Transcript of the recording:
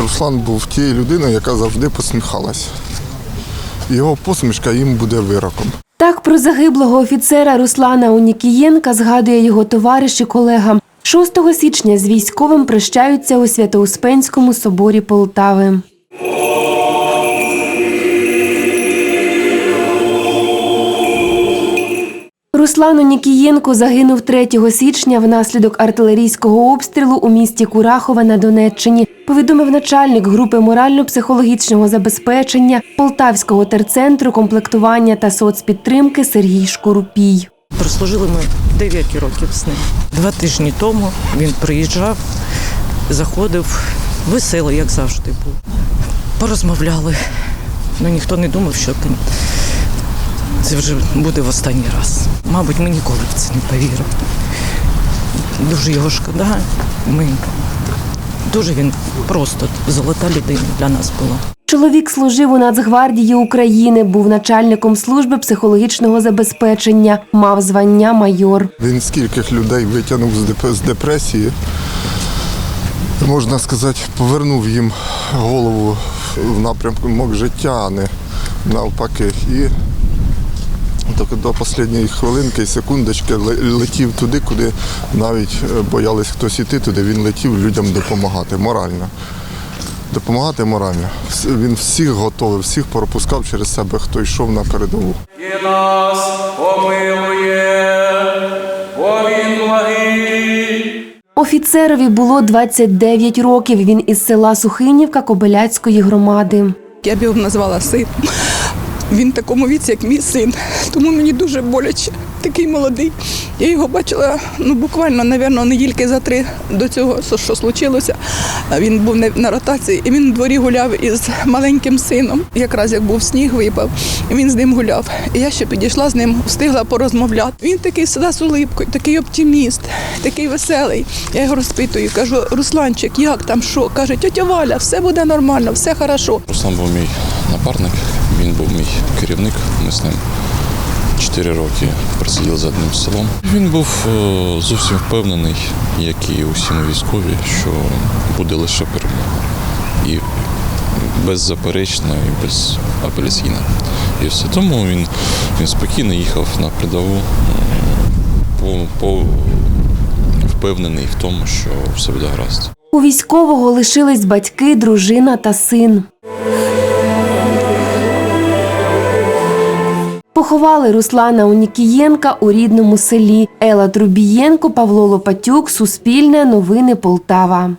Руслан був тією людиною, яка завжди посміхалась. Його посмішка їм буде вироком. Так про загиблого офіцера Руслана Унікієнка згадує його товариш і колега. 6 січня з військовим прощаються у Свято-Успенському соборі Полтави. Руслан Унікієнко загинув 3 січня внаслідок артилерійського обстрілу у місті Курахове на Донеччині, повідомив начальник групи морально-психологічного забезпечення Полтавського терцентру комплектування та соцпідтримки Сергій Шкурупій. Прослужили ми 9 років з ним. Два тижні тому він приїжджав, заходив, веселий, як завжди був. Порозмовляли. Ну ніхто не думав, що ти- це вже буде в останній раз. Мабуть, ми ніколи в це не повірили. Дуже його шкода. Ми дуже він просто золота людина для нас була. Чоловік служив у Нацгвардії України, був начальником служби психологічного забезпечення, мав звання майор. Він скільких людей витягнув з деп- з депресії, можна сказати, повернув їм голову в напрямку мок життя, а не навпаки. І до, до останньої хвилинки і секундочки летів туди, куди навіть е, боялись хтось іти туди. Він летів людям допомагати морально. Допомагати морально. Він всіх готовий, всіх пропускав через себе, хто йшов на передову. і нас помилує, бо він благий. Офіцерові було 29 років. Він із села Сухинівка Кобиляцької громади. Я б його назвала син. Він такому віці, як мій син. Тому мені дуже боляче. Такий молодий. Я його бачила ну буквально, напевно, недільки за три до цього, що- случилося. Він був не- на ротації, і він в дворі гуляв із маленьким сином. Якраз як був сніг випав, і він з ним гуляв. І я ще підійшла з ним, встигла порозмовляти. Він такий всегда з улипкою, такий оптиміст, такий веселий. Я його розпитую, кажу, Русланчик, як там, що? Каже, тетя Валя, все буде нормально, все хорошо. Руслан був мій напарник, він був мій керівник. Ми з ним 4 роки просиділи за одним селом. Він був е, зовсім впевнений, як і усі ми військові, що буде лише перемога. І беззаперечно, і безапеляційно. І все. Тому він, він спокійно їхав на передову, по, по, впевнений в тому, що все буде гаразд. У військового лишились батьки, дружина та син. Поховали Руслана Унікієнка у рідному селі. Ела Трубієнко, Павло Лопатюк, Суспільне, Новини Полтава.